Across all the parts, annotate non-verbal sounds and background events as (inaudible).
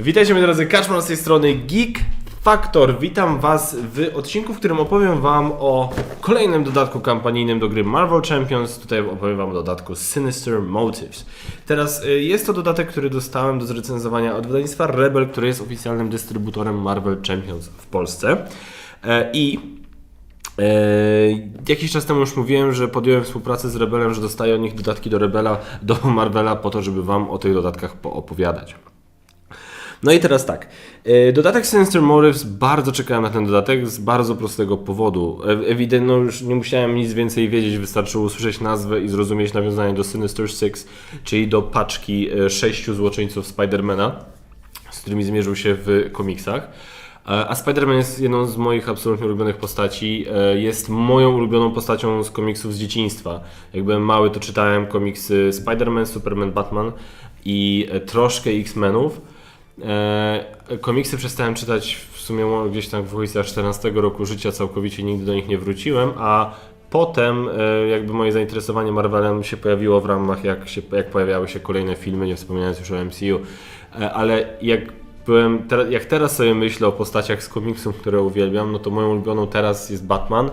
Witajcie moi drodzy, Kaczmar z tej strony Geek Factor. Witam Was w odcinku, w którym opowiem Wam o kolejnym dodatku kampanijnym do gry Marvel Champions. Tutaj opowiem Wam o dodatku Sinister Motives. Teraz y, jest to dodatek, który dostałem do zrecenzowania od wydawnictwa Rebel, które jest oficjalnym dystrybutorem Marvel Champions w Polsce. E, I e, Jakiś czas temu już mówiłem, że podjąłem współpracę z Rebelem, że dostaję od nich dodatki do Rebela, do Marvela po to, żeby Wam o tych dodatkach poopowiadać. No i teraz tak. E, Dodatek Sinister Motives, bardzo czekałem na ten dodatek z bardzo prostego powodu. E- Ewidentnie no już nie musiałem nic więcej wiedzieć, wystarczyło usłyszeć nazwę i zrozumieć nawiązanie do Sinister Six, czyli do paczki e, sześciu złoczyńców Spidermana, z którymi zmierzył się w komiksach. A Spider-Man jest jedną z moich absolutnie ulubionych postaci. Jest moją ulubioną postacią z komiksów z dzieciństwa. Jak byłem mały, to czytałem komiksy Spider-Man, Superman, Batman i troszkę X-Menów. E, Komiksy przestałem czytać w sumie gdzieś tam w okolicach 14 roku życia, całkowicie nigdy do nich nie wróciłem, a potem e, jakby moje zainteresowanie Marvelem się pojawiło w ramach jak, się, jak pojawiały się kolejne filmy, nie wspominając już o MCU, E, ale jak byłem, jak teraz sobie myślę o postaciach z komiksów, które uwielbiam, no to moją ulubioną teraz jest Batman,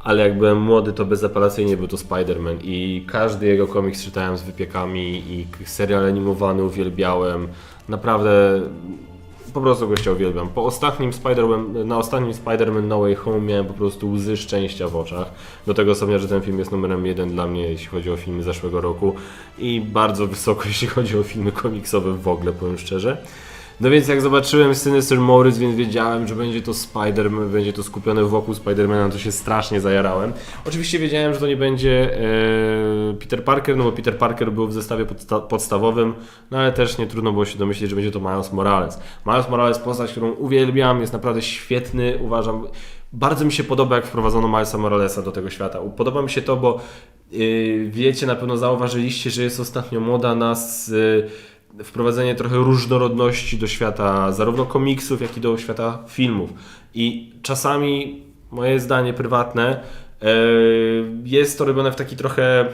ale jak byłem młody, to bezapelacyjnie był to Spider-Man i każdy jego komiks czytałem z wypiekami i serial animowany uwielbiałem. Naprawdę po prostu gościa uwielbiam. Po ostatnim Spider-Man, na ostatnim Spider-Man No Way Home miałem po prostu łzy szczęścia w oczach. Do tego stopnia, że ten film jest numerem jeden dla mnie, jeśli chodzi o filmy zeszłego roku i bardzo wysoko, (laughs) jeśli chodzi o filmy komiksowe w ogóle, powiem szczerze. No więc jak zobaczyłem Sinister Morris, więc wiedziałem, że będzie to Spider-Man, będzie to skupione wokół Spidermana, to się strasznie zajarałem. Oczywiście wiedziałem, że to nie będzie e, Peter Parker, no bo Peter Parker był w zestawie podsta- podstawowym, no ale też nie trudno było się domyślić, że będzie to Miles Morales. Miles Morales postać, którą uwielbiam, jest naprawdę świetny, uważam. Bardzo mi się podoba, jak wprowadzono Milesa Moralesa do tego świata. Podoba mi się to, bo yy, wiecie, na pewno zauważyliście, że jest ostatnio moda na s- yy, wprowadzenie trochę różnorodności do świata zarówno komiksów, jak i do świata filmów. I czasami, moje zdanie prywatne, yy, jest to robione w taki trochę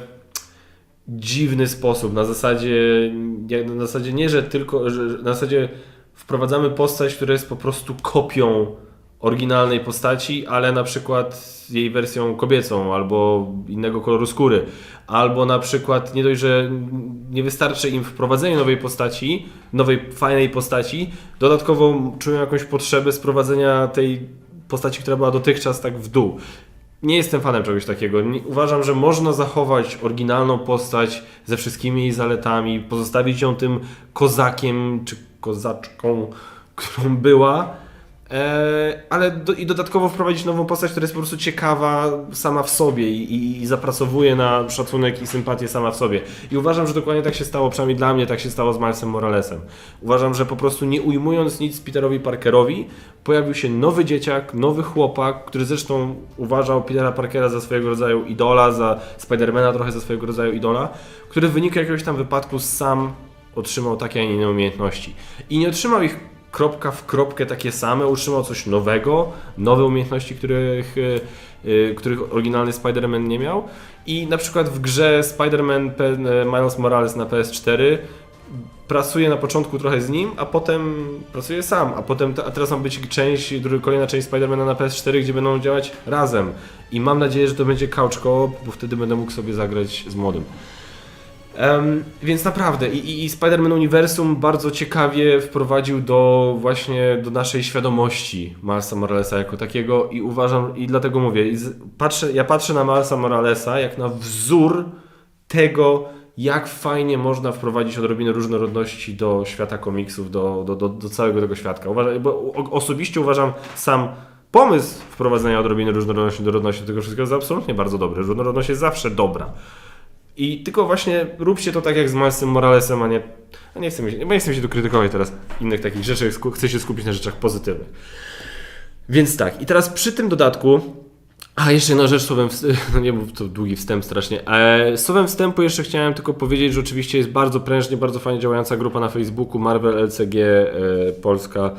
dziwny sposób. Na zasadzie, na zasadzie nie, że tylko, że, na zasadzie wprowadzamy postać, która jest po prostu kopią oryginalnej postaci, ale na przykład jej wersją kobiecą albo innego koloru skóry. Albo na przykład nie dość, że nie wystarczy im wprowadzenie nowej postaci, nowej fajnej postaci, dodatkowo czują jakąś potrzebę sprowadzenia tej postaci, która była dotychczas tak w dół. Nie jestem fanem czegoś takiego. Uważam, że można zachować oryginalną postać ze wszystkimi jej zaletami, pozostawić ją tym kozakiem czy kozaczką, którą była, ale do, i dodatkowo wprowadzić nową postać, która jest po prostu ciekawa sama w sobie i, i, i zapracowuje na szacunek i sympatię sama w sobie. I uważam, że dokładnie tak się stało, przynajmniej dla mnie tak się stało z Milesem Moralesem. Uważam, że po prostu nie ujmując nic Peterowi Parkerowi, pojawił się nowy dzieciak, nowy chłopak, który zresztą uważał Petera Parkera za swojego rodzaju idola, za Spidermana trochę za swojego rodzaju idola, który w wyniku jakiegoś tam wypadku sam otrzymał takie, a nie inne umiejętności. I nie otrzymał ich kropka w kropkę takie same, utrzymał coś nowego, nowe umiejętności, których, y, y, których oryginalny Spider-Man nie miał. I na przykład w grze Spider-Man P- Miles Morales na PS4 pracuje na początku trochę z nim, a potem pracuje sam, a potem a teraz ma być część, kolejna część Spidermana na PS4, gdzie będą działać razem. I mam nadzieję, że to będzie couch co bo wtedy będę mógł sobie zagrać z młodym. Em, więc naprawdę i, i, Spider-Man Uniwersum bardzo ciekawie wprowadził do właśnie do naszej świadomości Milesa Moralesa jako takiego i uważam i dlatego mówię, i z, patrzę, ja patrzę na Milesa Moralesa jak na wzór tego, jak fajnie można wprowadzić odrobinę różnorodności do świata komiksów, do, do, do, do całego tego świadka. Uważam, bo osobiście uważam sam pomysł wprowadzenia odrobiny różnorodności, do tego wszystkiego za absolutnie bardzo dobry. Różnorodność jest zawsze dobra. I tylko właśnie róbcie to tak jak z Milesem Moralesem, a nie. A nie chcę, nie chcę się tu krytykować teraz innych takich rzeczy, chcę się skupić na rzeczach pozytywnych. Więc tak, i teraz przy tym dodatku. A jeszcze jedna rzecz słowem, (laughs) no nie mów to długi wstęp strasznie. E, słowem wstępu jeszcze chciałem tylko powiedzieć, że oczywiście jest bardzo prężnie, bardzo fajnie działająca grupa na Facebooku Marvel LCG e, Polska,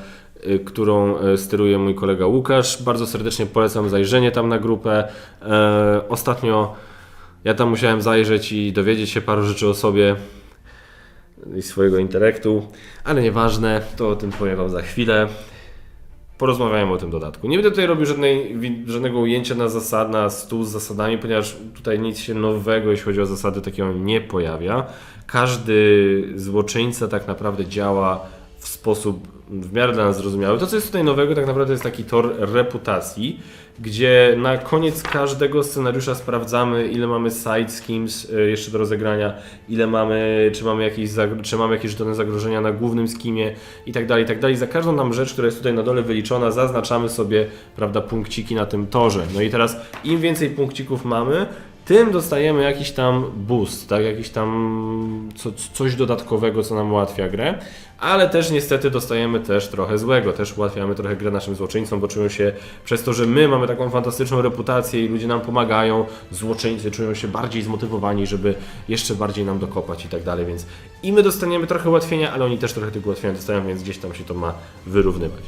e, którą steruje mój kolega Łukasz. Bardzo serdecznie polecam zajrzenie tam na grupę. Ostatnio ja tam musiałem zajrzeć i dowiedzieć się paru rzeczy o sobie. i swojego intelektu, ale nieważne, to o tym powiem Wam za chwilę. Porozmawiajmy o tym dodatku. Nie będę tutaj robił żadnej, żadnego ujęcia na zasad, na stół z zasadami, ponieważ tutaj nic się nowego, jeśli chodzi o zasady, takiego nie pojawia. Każdy złoczyńca tak naprawdę działa w sposób w miarę dla nas zrozumiały. To, co jest tutaj nowego, tak naprawdę jest taki tor reputacji, gdzie na koniec każdego scenariusza sprawdzamy, ile mamy side schemes y, jeszcze do rozegrania, ile mamy, czy mamy jakieś, czy mamy jakieś żetony zagrożenia na głównym skimie i tak dalej, i tak dalej. Za każdą nam rzecz, która jest tutaj na dole wyliczona, zaznaczamy sobie, prawda, punkciki na tym torze. No i teraz im więcej punkcików mamy, tym dostajemy jakiś tam boost, tak? Jakiś tam co, coś dodatkowego, co nam ułatwia grę, ale też niestety dostajemy też trochę złego, też ułatwiamy trochę grę naszym złoczyńcom, bo czują się przez to, że my mamy taką fantastyczną reputację i ludzie nam pomagają, złoczyńcy czują się bardziej zmotywowani, żeby jeszcze bardziej nam dokopać i tak dalej, więc i my dostaniemy trochę ułatwienia, ale oni też trochę tego ułatwienia dostają, więc gdzieś tam się to ma wyrównywać.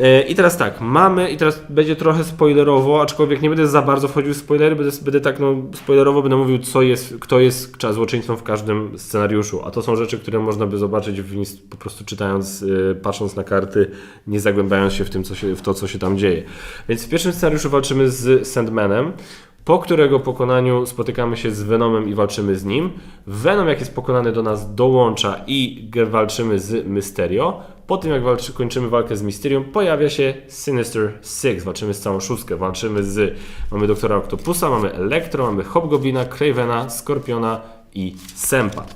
E, I teraz tak, mamy, i teraz będzie trochę spoilerowo, aczkolwiek nie będę za bardzo wchodził w spoilery, będę, będę tak no, spoilerowo będę mówił, co jest, kto jest złoczyńcą w każdym scenariuszu. A to są rzeczy, które można by zobaczyć w, po prostu czytając, e, patrząc na karty, nie zagłębiając się w, tym, co się w to, co się tam dzieje. Więc w pierwszym scenariuszu walczymy z Sandmanem. Po którego pokonaniu spotykamy się z Venomem i walczymy z nim. Venom, jak jest pokonany, do nas dołącza i walczymy z Mysterio. Po tym, jak walczy, kończymy walkę z Mysterium, pojawia się Sinister Six. Walczymy z całą szóstkę. Walczymy z. Mamy Doktora Octopusa, mamy Elektro, mamy Hobgoblina, Cravena, Skorpiona i Sempa.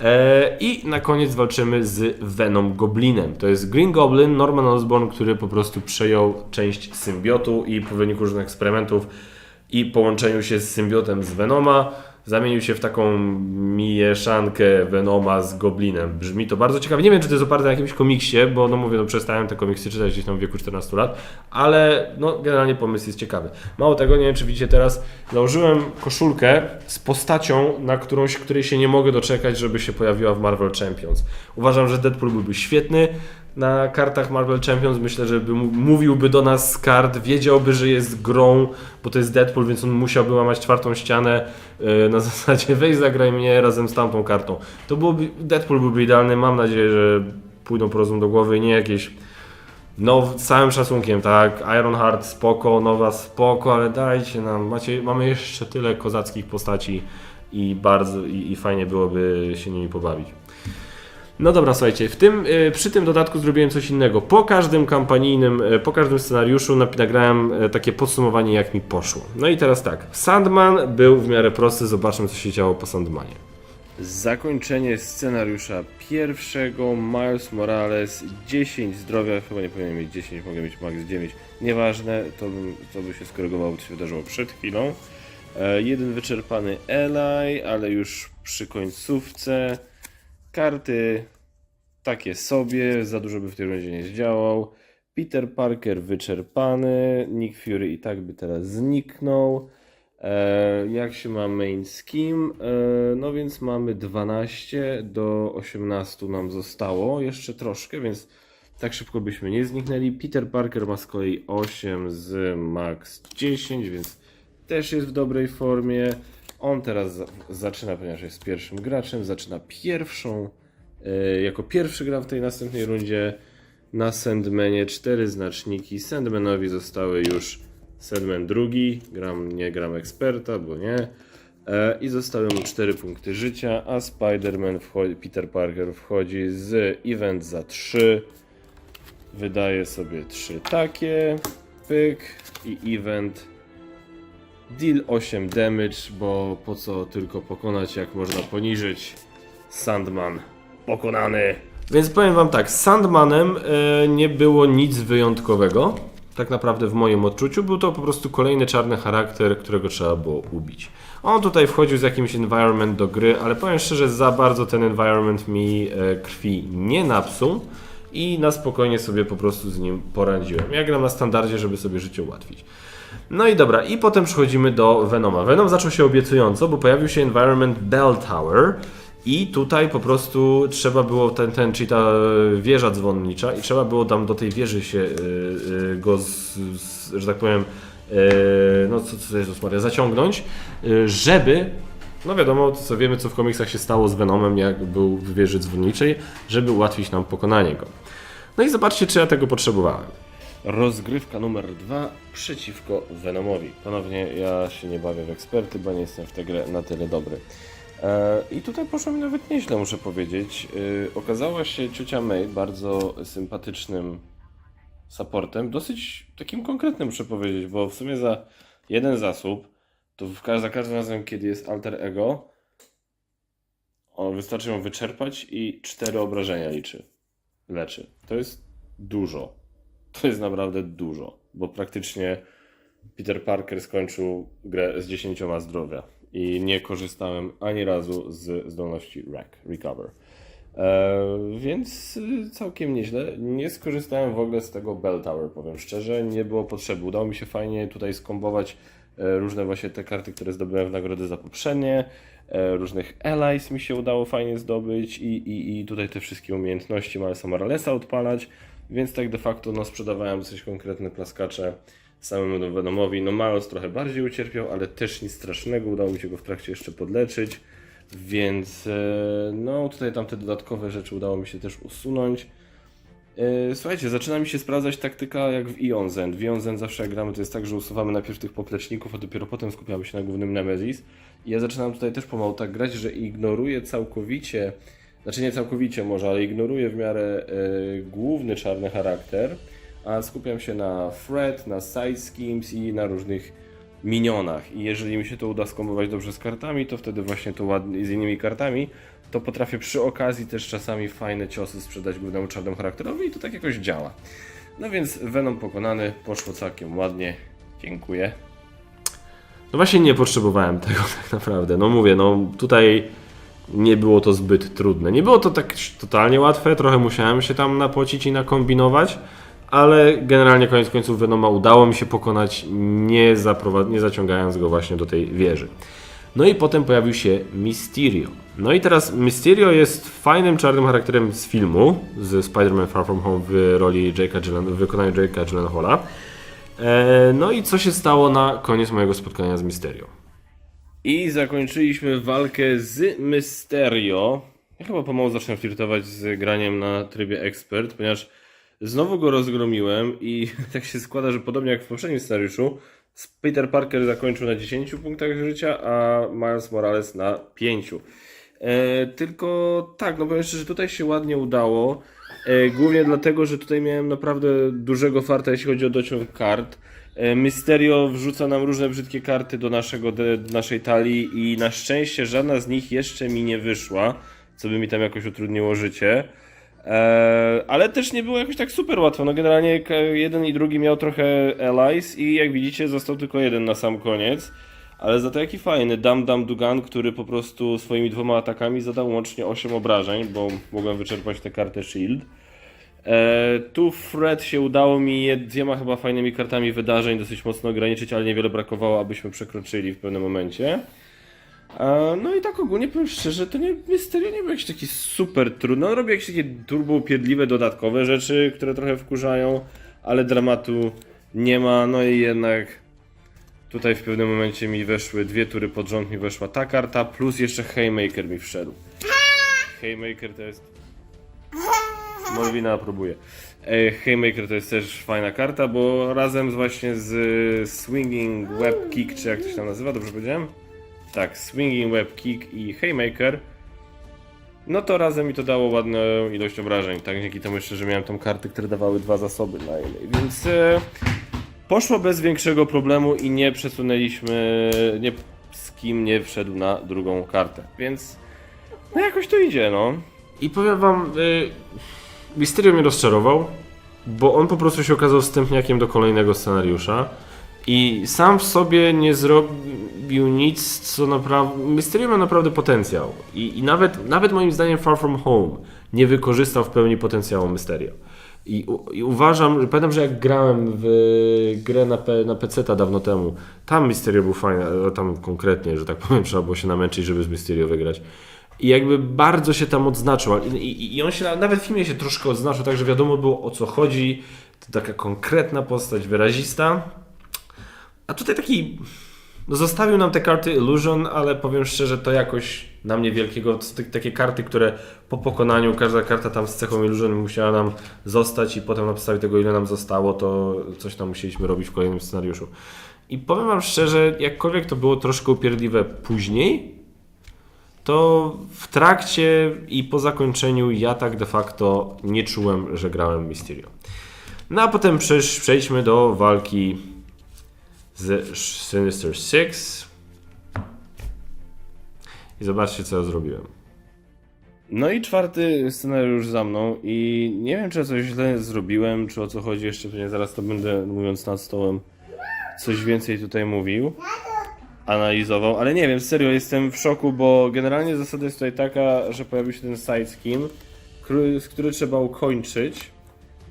E, I na koniec walczymy z Venom Goblinem. To jest Green Goblin, Norman Osborn, który po prostu przejął część symbiotu i po wyniku różnych eksperymentów i połączeniu się z symbiotem z Venoma zamienił się w taką mieszankę Venoma z Goblinem. Brzmi to bardzo ciekawie. Nie wiem, czy to jest oparte na jakimś komiksie, bo no mówię, no przestałem te komiksy czytać gdzieś tam w wieku 14 lat, ale no generalnie pomysł jest ciekawy. Mało tego, nie wiem, czy widzicie teraz, założyłem koszulkę z postacią, na którąś, której się nie mogę doczekać, żeby się pojawiła w Marvel Champions. Uważam, że Deadpool byłby świetny na kartach Marvel Champions. Myślę, że by mówiłby do nas z kart, wiedziałby, że jest grą, bo to jest Deadpool, więc on musiałby łamać czwartą ścianę yy, na (laughs) zasadzie weź zagraj mnie razem z tamtą kartą. To byłoby, Deadpool byłby idealny. Mam nadzieję, że pójdą po rozum do głowy i nie jakieś no, z całym szacunkiem, tak. Ironheart spoko, Nowa spoko, ale dajcie nam, macie, mamy jeszcze tyle kozackich postaci i bardzo, i, i fajnie byłoby się nimi pobawić. No dobra, słuchajcie, w tym, y, przy tym dodatku zrobiłem coś innego. Po każdym kampanijnym, y, po każdym scenariuszu nagrałem y, takie podsumowanie, jak mi poszło. No i teraz tak, Sandman był w miarę prosty, zobaczmy, co się działo po Sandmanie. Zakończenie scenariusza pierwszego, Miles Morales, 10 zdrowia, chyba nie powinien mieć 10, mogę mieć max 9, nieważne, to, bym, to by się skorygowało, to się wydarzyło przed chwilą. E, jeden wyczerpany Eli, ale już przy końcówce. Karty takie sobie, za dużo by w tej rundzie nie zdziałał. Peter Parker wyczerpany, Nick Fury i tak by teraz zniknął. E, jak się ma main scheme? E, no więc mamy 12 do 18 nam zostało, jeszcze troszkę, więc tak szybko byśmy nie zniknęli. Peter Parker ma z kolei 8 z max 10, więc też jest w dobrej formie. On teraz za zaczyna, ponieważ jest pierwszym graczem, zaczyna pierwszą, e, jako pierwszy gra w tej następnej rundzie na Sandmanie cztery znaczniki. Sandmanowi zostały już Sandman drugi, gram, nie gram eksperta, bo nie. E, I zostały mu 4 punkty życia, a Spider-Man, Peter Parker wchodzi z event za 3. Wydaje sobie 3 takie, pyk i event Deal 8 damage, bo po co tylko pokonać, jak można poniżyć. Sandman pokonany. Więc powiem wam tak, z Sandmanem e, nie było nic wyjątkowego. Tak naprawdę w moim odczuciu był to po prostu kolejny czarny charakter, którego trzeba było ubić. On tutaj wchodził z jakimś environment do gry, ale powiem szczerze, za bardzo ten environment mi e, krwi nie napsuł i na spokojnie sobie po prostu z nim poradziłem. Ja gram na standardzie, żeby sobie życie ułatwić. No i dobra, i potem przechodzimy do Venoma. Venom zaczął się obiecująco, bo pojawił się environment Bell Tower i tutaj po prostu trzeba było ten, ten czyli ta e, wieża dzwonnicza i trzeba było tam do tej wieży się y, y, go, z, z, że tak powiem, y, no co, co Jezus Maria, zaciągnąć, y, żeby No wiadomo, co wiemy, co w komiksach się stało z Venomem, jak był w wieży dzwonniczej, żeby ułatwić nam pokonanie go. No i zobaczcie, czy ja tego potrzebowałem. Rozgrywka numer dwa przeciwko Venomowi. Ponownie ja się nie bawię w eksperty, bo nie jestem w tę grę na tyle dobry. E, I tutaj poszło mi nawet nieźle, muszę powiedzieć. E, okazała się ciocia May bardzo sympatycznym supportem, dosyć takim konkretnym muszę powiedzieć, bo w sumie za jeden zasób, to za każdym razem, kiedy jest alter ego, wystarczy ją wyczerpać i cztery obrażenia liczy. Leczy. To jest dużo. To jest naprawdę dużo, bo praktycznie Peter Parker skończył grę z 10 zdrowia i nie korzystałem ani razu z zdolności REC, Recover. E, więc y, całkiem nieźle. Nie skorzystałem w ogóle z tego Bell Tower, powiem szczerze. Nie było potrzeby. Udało mi się fajnie tutaj skombować e, różne właśnie te karty, które zdobyłem w nagrody za poprzednie. E, różnych allies mi się udało fajnie zdobyć i, i, i tutaj te wszystkie umiejętności Milesa Moralesa odpalać. Więc tak de facto no, sprzedawałem dosyć konkretne plaskacze samemu Venomowi. No Miles trochę bardziej ucierpiał, ale też nic strasznego. Udało mi się go w trakcie jeszcze podleczyć. Więc e, no tutaj tam te dodatkowe rzeczy udało mi się też usunąć. E, Słuchajcie, zaczyna mi się sprawdzać taktyka jak w Ion Zen. W Ion Zen zawsze jak gramy to jest tak, że usuwamy najpierw tych popleczników, a dopiero potem skupiamy się na głównym Nemesis. I ja zaczynam tutaj też pomału tak grać, że ignoruję całkowicie, znaczy nie całkowicie może, ale ignoruję w miarę e, główny czarny charakter, a skupiam się na Fred, na side schemes i na różnych minionach. I jeżeli mi się to uda skombować dobrze z kartami, to wtedy właśnie to ładnie z innymi kartami, to potrafię przy okazji też czasami fajne ciosy sprzedać głównemu czarnemu charakterowi i to tak jakoś działa. No więc Venom pokonany, poszło całkiem ładnie. Dziękuję. No właśnie nie potrzebowałem tego (laughs) tak naprawdę. No mówię, no tutaj nie było to zbyt trudne. Nie było to tak totalnie łatwe, trochę musiałem się tam napocić i nakombinować, ale generalnie koniec końców Venoma udało mi się pokonać, nie, nie zaciągając go właśnie do tej wieży. No i potem pojawił się Mysterio. No i teraz Mysterio jest fajnym czarnym charakterem z filmu, z Spider-Man Far From Home w roli Jake'a Gyllen, w wykonaniu Jake'a Gyllenhaala. E, no i co się stało na koniec mojego spotkania z Mysterio? I zakończyliśmy walkę z Mysterio. Ja chyba pomału zacznę flirtować z graniem na trybie ekspert, ponieważ znowu go rozgromiłem i (laughs) tak się składa, że podobnie jak w poprzednim scenariuszu, Peter Parker zakończył na 10 punktach życia, a Miles Morales na 5. E, tylko tak, no powiem szczerze, że tutaj się ładnie udało. E, głównie dlatego, że tutaj miałem naprawdę dużego farta, jeśli chodzi o dociąg kart. E, Mysterio wrzuca nam różne brzydkie karty do, naszego, do naszej talii i na szczęście żadna z nich jeszcze mi nie wyszła, co by mi tam jakoś utrudniło życie. Eee, ale też nie było jakoś tak super łatwo. No generalnie jeden i drugi miał trochę allies i jak widzicie został tylko jeden na sam koniec. Ale za to jaki fajny Dam Dam Dugan, który po prostu swoimi dwoma atakami zadał łącznie 8 obrażeń, bo mogłem wyczerpać tę kartę Shield. Eee, tu Fred się udało mi dwiema chyba fajnymi kartami wydarzeń dosyć mocno ograniczyć, ale niewiele brakowało, abyśmy przekroczyli w pewnym momencie. E, No i tak ogólnie powiem szczerze, to nie, Mysterio nie był jakiś taki super trudny. On robi jakieś takie turbo upierdliwe dodatkowe rzeczy, które trochę wkurzają, ale dramatu nie ma. No i jednak tutaj w pewnym momencie mi weszły dwie tury pod rząd, mi weszła ta karta, plus jeszcze Haymaker mi wszedł. Haymaker to jest... Malwina aprobuje. E, Haymaker to jest też fajna karta, bo razem z właśnie z Swinging Web Kick, czy jak to się tam nazywa, dobrze powiedziałem? Tak, Swinging Web Kick i Haymaker. No to razem mi to dało ładną ilość obrażeń, tak? Dzięki temu jeszcze, że miałem tą karty, które dawały dwa zasoby na ile. Więc e, poszło bez większego problemu i nie przesunęliśmy, nie z kim nie wszedł na drugą kartę. Więc no jakoś to idzie, no. I powiem wam, y, Mysterio mnie rozczarował, bo on po prostu się okazał wstępniakiem do kolejnego scenariusza. I sam w sobie nie zrobił nic, co naprawdę. Mysterio ma naprawdę potencjał. I, i nawet, nawet moim zdaniem Far From Home nie wykorzystał w pełni potencjału Mysterio. I, I uważam, że pamiętam, że jak grałem w grę na, na PC-ta dawno temu, tam Mysterio był fajny, tam konkretnie, że tak powiem, trzeba było się namęczyć, żeby z Mysterio wygrać. I jakby bardzo się tam odznaczył. I, i, I on się na- nawet w filmie się troszkę odznaczył, tak że wiadomo było o co chodzi. To taka konkretna postać, wyrazista. A tutaj taki No zostawił nam te karty Illusion, ale powiem szczerze, to jakoś na mnie wielkiego, to takie karty, które po pokonaniu, każda karta tam z cechą Illusion musiała nam zostać i potem na podstawie tego, ile nam zostało, to coś tam musieliśmy robić w kolejnym scenariuszu. I powiem wam szczerze, jakkolwiek to było troszkę upierdliwe później, to w trakcie i po zakończeniu ja tak de facto nie czułem, że grałem Mysterio. No a potem przejdźmy do walki z Sinister Six. I zobaczcie, co ja zrobiłem. No i czwarty scenariusz za mną i nie wiem, czy coś źle zrobiłem, czy o co chodzi, jeszcze pewnie zaraz to będę, mówiąc nad stołem, coś więcej tutaj mówił, analizował, ale nie wiem, serio, jestem w szoku, bo generalnie zasada jest tutaj taka, że pojawił się ten side skin, który, który trzeba ukończyć,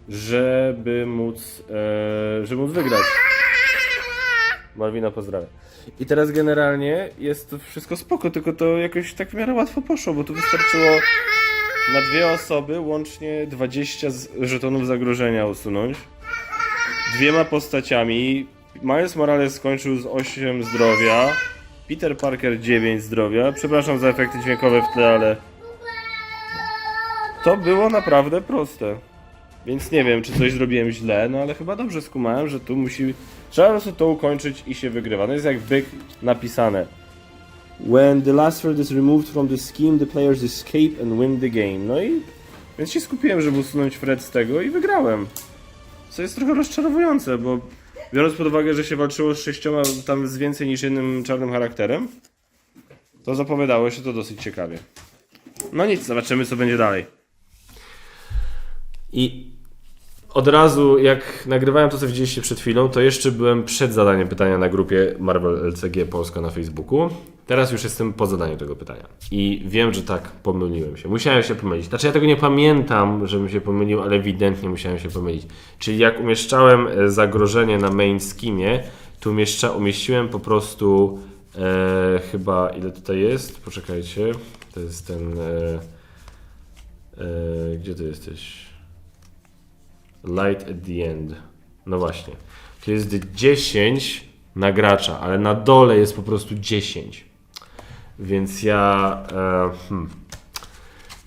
żeby móc, e, żeby móc wygrać. Malwina pozdrawia. I teraz generalnie jest to wszystko spoko, tylko to jakoś tak w miarę łatwo poszło, bo tu wystarczyło na dwie osoby łącznie 20 z- żetonów zagrożenia usunąć. Dwiema postaciami. Miles Morales skończył z 8 zdrowia. Peter Parker 9 zdrowia. Przepraszam za efekty dźwiękowe w tle, ale to było naprawdę proste. Więc nie wiem, czy coś zrobiłem źle, no ale chyba dobrze skumałem, że tu musi. Trzeba po prostu to ukończyć i się wygrywa. No jest jak byk napisane. When the last thread is removed from the scheme, the players escape and win the game. No i. Więc się skupiłem, żeby usunąć Fred z tego i wygrałem. Co jest trochę rozczarowujące, bo biorąc pod uwagę, że się walczyło z sześcioma tam z więcej niż jednym czarnym charakterem, to zapowiadało się to dosyć ciekawie. No nic, zobaczymy co będzie dalej. I od razu, jak nagrywałem to, co widzieliście przed chwilą, to jeszcze byłem przed zadaniem pytania na grupie Marvel LCG Polska na Facebooku. Teraz już jestem po zadaniu tego pytania. I wiem, że tak, pomyliłem się. Musiałem się pomylić. Znaczy, ja tego nie pamiętam, żebym się pomylił, ale ewidentnie musiałem się pomylić. Czyli jak umieszczałem e, zagrożenie na main skimie, to umieszcza, umieściłem po prostu e, chyba, ile tutaj jest? Poczekajcie. To jest ten... E, e, gdzie ty jesteś? Light at the end. No właśnie. To jest 10 na gracza, ale na dole jest po prostu 10. Więc ja e, hmm,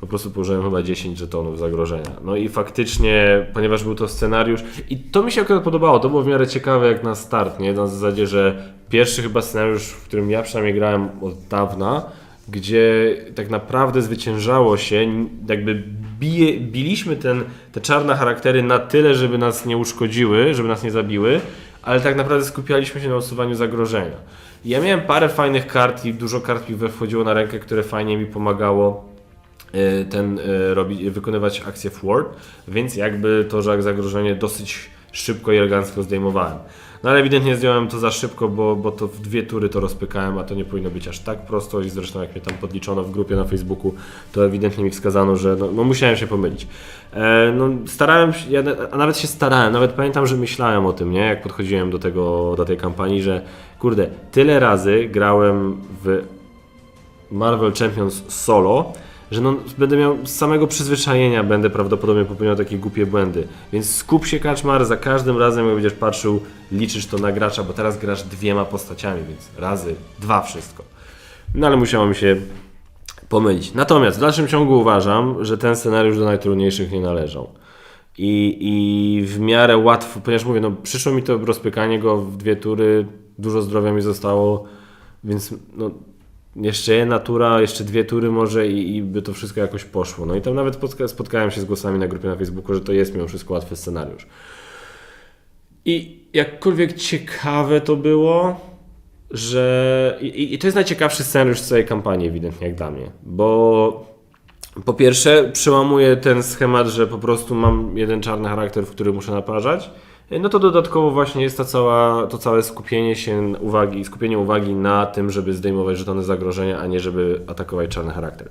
po prostu położyłem chyba 10 żetonów zagrożenia. No i faktycznie, ponieważ był to scenariusz, i to mi się akurat podobało, to było w miarę ciekawe jak na start, nie? Na zasadzie, że pierwszy chyba scenariusz, w którym ja przynajmniej grałem od dawna, gdzie tak naprawdę zwyciężało się, jakby bije, biliśmy ten, te czarne charaktery na tyle, żeby nas nie uszkodziły, żeby nas nie zabiły, ale tak naprawdę skupialiśmy się na usuwaniu zagrożenia. Ja miałem parę fajnych kart i dużo kart mi wchodziło na rękę, które fajnie mi pomagało e, ten e, robi, wykonywać akcję forward, więc jakby to, że zagrożenie dosyć szybko i elegancko zdejmowałem. No ale ewidentnie zdjąłem to za szybko, bo, bo to w dwie tury to rozpykałem, a to nie powinno być aż tak prosto i zresztą jak mnie tam podliczono w grupie na Facebooku, to ewidentnie mi wskazano, że no, no musiałem się pomylić. E, no starałem się, ja, a nawet się starałem, nawet pamiętam, że myślałem o tym, nie, jak podchodziłem do tego, do tej kampanii, że kurde, tyle razy grałem w Marvel Champions solo, że no, będę miał z samego przyzwyczajenia będę prawdopodobnie popełniał takie głupie błędy. Więc skup się kaczmar, za każdym razem jak będziesz patrzył, liczysz to na gracza, bo teraz grasz dwiema postaciami, więc razy dwa wszystko. No ale musiało mi się pomylić. Natomiast w dalszym ciągu uważam, że ten scenariusz do najtrudniejszych nie należał. I, I w miarę łatwo, ponieważ mówię, no przyszło mi to rozpykanie go w dwie tury, dużo zdrowia mi zostało, więc no, jeszcze jedna tura, jeszcze dwie tury może i, i by to wszystko jakoś poszło. No i tam nawet spotka- spotkałem się z głosami na grupie na Facebooku, że to jest mimo wszystko łatwy scenariusz. I jakkolwiek ciekawe to było, że. I, I to jest najciekawszy scenariusz z całej kampanii, ewidentnie, jak dla mnie. Bo po pierwsze, przełamuję ten schemat, że po prostu mam jeden czarny charakter, w który muszę naparzać. No to dodatkowo właśnie jest ta cała, to całe skupienie się uwagi, skupienie uwagi na tym, żeby zdejmować żetony zagrożenia, a nie żeby atakować czarny charakter.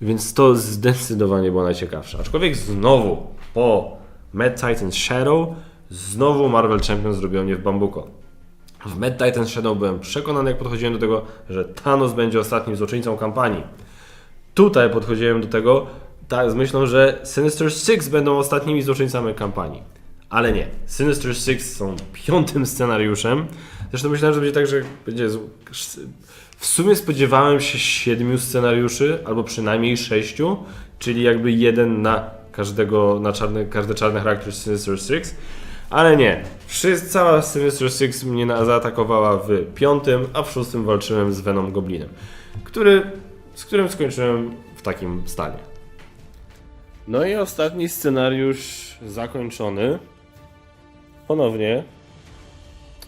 Więc to zdecydowanie było najciekawsze. Aczkolwiek znowu po Mad Titans Shadow znowu Marvel Champions zrobiło mnie w bambuko. W Mad Titans Shadow byłem przekonany, jak podchodziłem do tego, że Thanos będzie ostatnim złoczyńcą kampanii. Tutaj podchodziłem do tego tak, z myślą, że Sinister Six będą ostatnimi złoczyńcami kampanii. Ale nie. Sinister Six są piątym scenariuszem, Zresztą myślałem, że będzie tak, że będzie. W sumie spodziewałem się siedmiu scenariuszy, albo przynajmniej sześciu, czyli jakby jeden na każdego, na czarny, każdy czarny charakter Sinister Six. Ale nie. Wszyscy, cała Sinister Six mnie zaatakowała w piątym, a w szóstym walczyłem z Venom Goblinem, który, z którym skończyłem w takim stanie. No i ostatni scenariusz zakończony. Ponownie.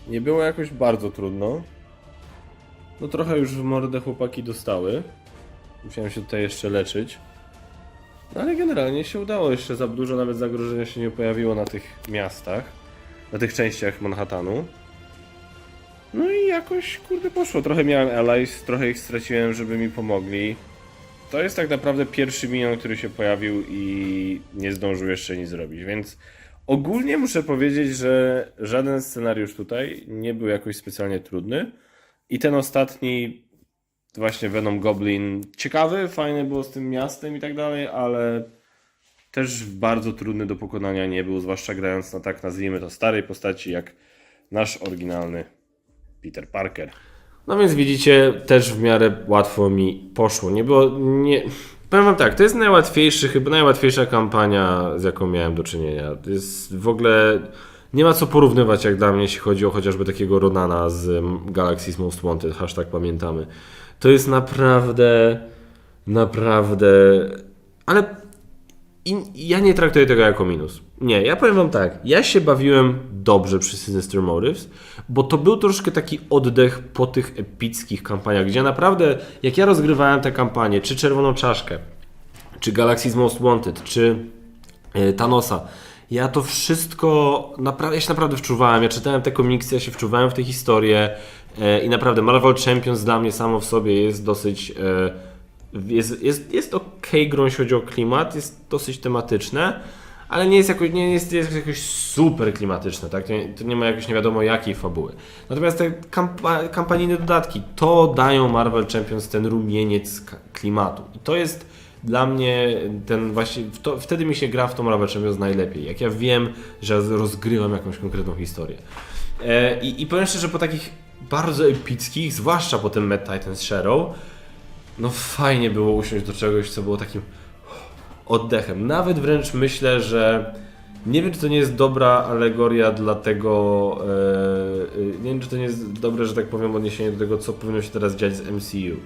Nie było jakoś bardzo trudno. No trochę już w mordę chłopaki dostały. Musiałem się tutaj jeszcze leczyć. No ale generalnie się udało. Jeszcze za dużo nawet zagrożenia się nie pojawiło na tych miastach. Na tych częściach Manhattanu. No i jakoś kurde poszło. Trochę miałem allies, trochę ich straciłem, żeby mi pomogli. To jest tak naprawdę pierwszy minion, który się pojawił i nie zdążył jeszcze nic zrobić, więc ogólnie muszę powiedzieć, że żaden scenariusz tutaj nie był jakoś specjalnie trudny. I ten ostatni, właśnie Venom Goblin, ciekawy, fajny było z tym miastem i tak dalej, ale też bardzo trudny do pokonania nie był, zwłaszcza grając na tak nazwijmy to starej postaci jak nasz oryginalny Peter Parker. No więc widzicie, też w miarę łatwo mi poszło. Nie było. Nie... Powiem wam tak, to jest najłatwiejszy, chyba najłatwiejsza kampania, z jaką miałem do czynienia. To jest w ogóle. Nie ma co porównywać jak dla mnie, jeśli chodzi o chociażby takiego Ronana z mm, Galaxy's Most Wanted, hashtag pamiętamy. To jest naprawdę, naprawdę. Ale ja nie traktuję tego jako minus. Nie, ja powiem wam tak, ja się bawiłem dobrze przy Sinister Motives, bo to był troszkę taki oddech po tych epickich kampaniach, gdzie naprawdę, jak ja rozgrywałem te kampanie, czy Czerwoną Czaszkę, czy Galaxy's Most Wanted, czy e, Thanosa, ja to wszystko, naprawdę, ja się naprawdę wczuwałem, ja czytałem te komiksy, ja się wczuwałem w tę historię e, i naprawdę Marvel Champions dla mnie samo w sobie jest dosyć... E, jest, jest, jest ok grą, jeśli chodzi o klimat, jest dosyć tematyczne, ale nie jest, jakoś, nie jest, jest jakoś super klimatyczne, tak? To nie, to nie ma jakoś nie wiadomo jakiej fabuły. Natomiast te kampa kampanijne dodatki, to dają Marvel Champions ten rumieniec klimatu. I to jest dla mnie ten właśnie, to, wtedy mi się gra w tą Marvel Champions najlepiej. Jak ja wiem, że rozgrywam jakąś konkretną historię. E, i, I powiem szczerze, po takich bardzo epickich, zwłaszcza po tym Mad Titans Shadow, no fajnie było usiąść do czegoś, co było takim oddechem. Nawet wręcz myślę, że nie wiem, czy to nie jest dobra alegoria dla tego, e, nie wiem, czy to nie jest dobre, że tak powiem, odniesienie do tego, co powinno się teraz dziać z MCU,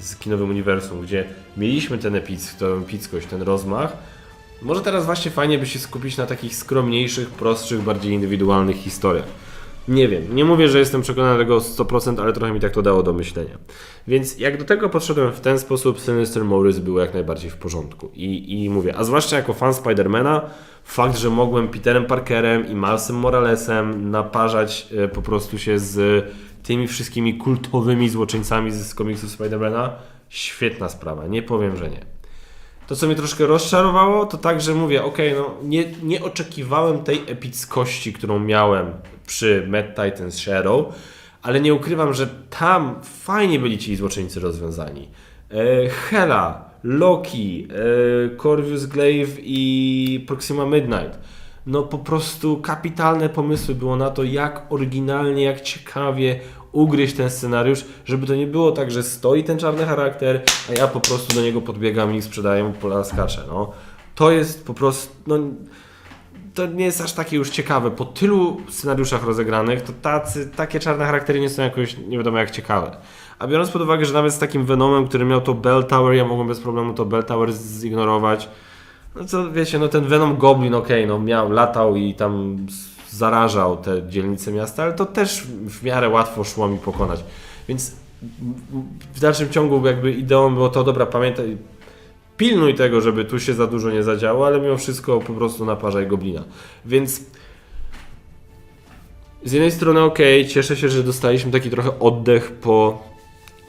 z kinowym uniwersum, gdzie mieliśmy ten epic, tę epickość, ten rozmach. Może teraz właśnie fajnie by się skupić na takich skromniejszych, prostszych, bardziej indywidualnych historiach. Nie wiem, nie mówię, że jestem przekonany tego 100%, ale trochę mi tak to dało do myślenia. Więc jak do tego podszedłem w ten sposób, Sinister Morris było jak najbardziej w porządku. I, i mówię, a zwłaszcza jako fan Spidermana, fakt, że mogłem Peterem Parkerem i Milesem Moralesem naparzać e, po prostu się z tymi wszystkimi kultowymi złoczyńcami z komiksów Spidermana, świetna sprawa, nie powiem, że nie. To, co mnie troszkę rozczarowało, to tak, że mówię, okej, no nie, nie oczekiwałem tej epickości, którą miałem przy Mad Titans Shadow, ale nie ukrywam, że tam fajnie byli ci złoczyńcy rozwiązani. E, Hela, Loki, e, Corvus Glaive i Proxima Midnight. No po prostu kapitalne pomysły było na to, jak oryginalnie, jak ciekawie ugryźć ten scenariusz, żeby to nie było tak, że stoi ten czarny charakter, a ja po prostu do niego podbiegam i sprzedaję mu polaskacze. No. To jest po prostu... No, to nie jest aż takie już ciekawe. Po tylu scenariuszach rozegranych, to tacy, takie czarne charaktery nie są jakoś nie wiadomo jak ciekawe. A biorąc pod uwagę, że nawet z takim Venomem, który miał to Bell Tower, ja mogłem bez problemu to Bell Tower zignorować. No co wiecie, no ten Venom Goblin, okej, no miał, latał i tam zarażał te dzielnice miasta, ale to też w miarę łatwo szło mi pokonać. Więc w dalszym ciągu jakby ideą było to, dobra, pamiętaj, pilnuj tego, żeby tu się za dużo nie zadziało, ale mimo wszystko po prostu naparzaj goblina. Więc z jednej strony ok, cieszę się, że dostaliśmy taki trochę oddech po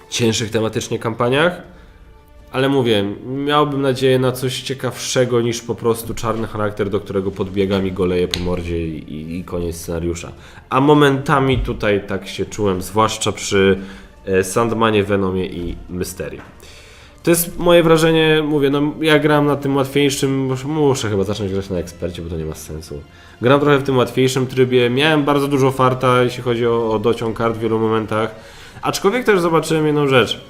cięższych tematycznie kampaniach, ale mówię, miałbym nadzieję na coś ciekawszego niż po prostu czarny charakter, do którego podbiegam i goleję po mordzie i, i, koniec scenariusza. A momentami tutaj tak się czułem, zwłaszcza przy e, Sandmanie, Venomie i Mysterio. To jest moje wrażenie, mówię, no ja gram na tym łatwiejszym, muszę chyba zacząć grać na ekspercie, bo to nie ma sensu. Gram trochę w tym łatwiejszym trybie, miałem bardzo dużo farta, jeśli chodzi o, o dociąg kart w wielu momentach, aczkolwiek też zobaczyłem jedną rzecz.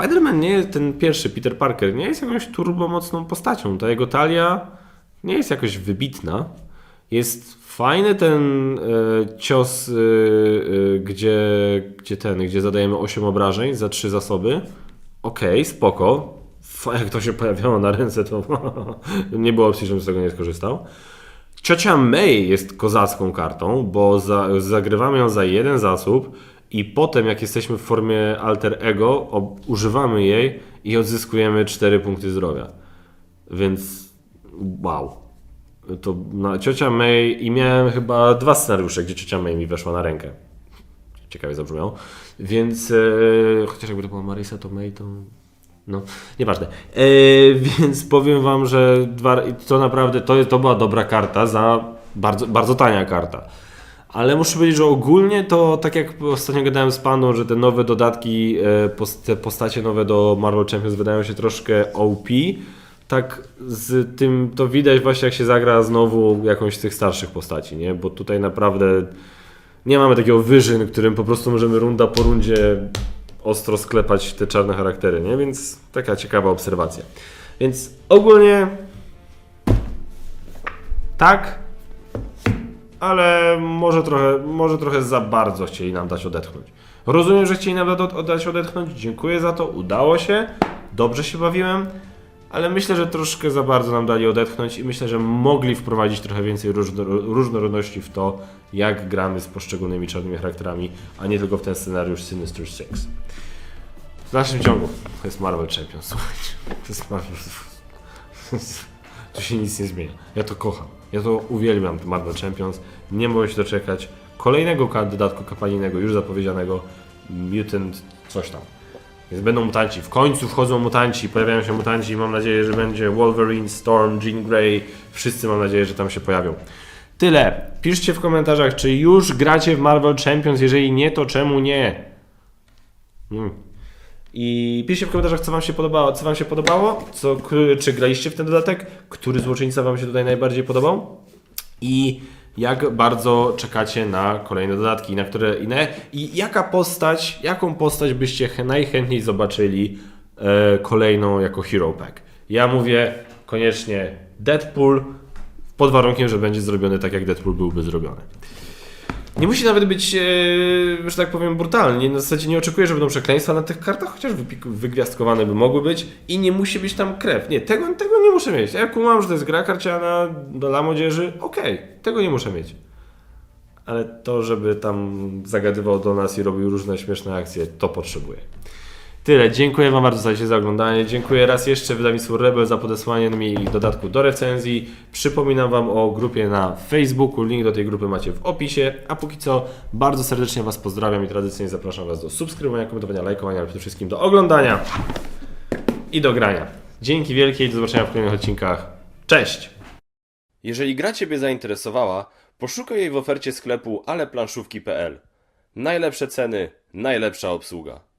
Spider-Man nie jest ten pierwszy, Peter Parker, nie jest jakąś turbo mocną postacią. Ta jego talia nie jest jakoś wybitna. Jest fajny ten e, cios, e, e, gdzie, gdzie ten, gdzie zadajemy 8 obrażeń za 3 zasoby. Okej, spoko. Fa- Jak to się pojawiało na ręce, to (laughs) nie było opcji, żebym z tego nie skorzystał. Ciocia May jest kozacką kartą, bo za, zagrywamy ją za jeden zasób i potem jak jesteśmy w formie alter ego, używamy jej i odzyskujemy 4 punkty zdrowia. Więc wow. To na ciocia May i miałem chyba dwa scenariusze, gdzie ciocia May mi weszła na rękę. Ciekawie zabrzmią. Więc e, chociaż jakby to była Marisa, to May to no, nieważne. E, więc powiem wam, że dwa, to naprawdę to, to była dobra karta za bardzo, bardzo tania karta. Ale muszę powiedzieć, że ogólnie to tak jak ostatnio gadałem z panu, że te nowe dodatki, e, te postacie nowe do Marvel Champions wydają się troszkę OP. Tak z tym to widać właśnie jak się zagra znowu jakąś z tych starszych postaci, nie? Bo tutaj naprawdę nie mamy takiego wyżyn, którym po prostu możemy runda po rundzie ostro sklepać te czarne charaktery, nie? Więc taka ciekawa obserwacja. Więc ogólnie tak, ale może trochę, może trochę za bardzo chcieli nam dać odetchnąć. Rozumiem, że chcieli nam da- dać odetchnąć, dziękuję za to, udało się, dobrze się bawiłem, ale myślę, że troszkę za bardzo nam dali odetchnąć i myślę, że mogli wprowadzić trochę więcej różno, różnorodności w to, jak gramy z poszczególnymi czarnymi charakterami, a nie tylko w ten scenariusz Sinister Six. W dalszym ciągu to jest Marvel Champions, słuchajcie. To jest Marvel. (laughs) Tu się nic nie zmienia. Ja to kocham. Ja to uwielbiam, Marvel Champions. Nie mogę się doczekać kolejnego kandydatku kampanijnego, już zapowiedzianego Mutant coś tam. Więc będą mutanci. W końcu wchodzą mutanci, pojawiają się mutanci i mam nadzieję, że będzie Wolverine, Storm, Jean Grey. Wszyscy mam nadzieję, że tam się pojawią. Tyle. Piszcie w komentarzach, czy już gracie w Marvel Champions. Jeżeli nie, to czemu nie? Mm. I piszcie w komentarzach, co wam się podobało, co wam się podobało, co, czy graliście w ten dodatek, który złoczyńca wam się tutaj najbardziej podobał i jak bardzo czekacie na kolejne dodatki, na które i, na, i jaka postać, jaką postać byście chę- najchętniej zobaczyli e, kolejną jako Hero Pack. Ja mówię koniecznie Deadpool, pod warunkiem, że będzie zrobiony tak, jak Deadpool byłby zrobiony. Nie musi nawet być, e, że tak powiem, brutalnie. Na zasadzie nie oczekuję, że będą przekleństwa na tych kartach, chociaż wygwiazdkowane by mogły być i nie musi być tam krew. Nie, tego, tego nie muszę mieć. Ja kumam, że to jest gra karciana dla młodzieży, okej, tego nie muszę mieć. Ale to, żeby tam zagadywał do nas i robił różne śmieszne akcje, to potrzebuję. Tyle. Dziękuję Wam bardzo za oglądanie. Dziękuję raz jeszcze wydawnictwu Rebel za podesłanie mi dodatku do recenzji. Przypominam Wam o grupie na Facebooku. Link do tej grupy macie w opisie. A póki co bardzo serdecznie Was pozdrawiam i tradycyjnie zapraszam Was do subskrybowania, komentowania, lajkowania, ale przede wszystkim do oglądania i do grania. Dzięki wielkie i do zobaczenia w kolejnych odcinkach. Cześć! Jeżeli gra Ciebie zainteresowała, poszukaj jej w ofercie sklepu aleplanszówki.pl. Najlepsze ceny, najlepsza obsługa.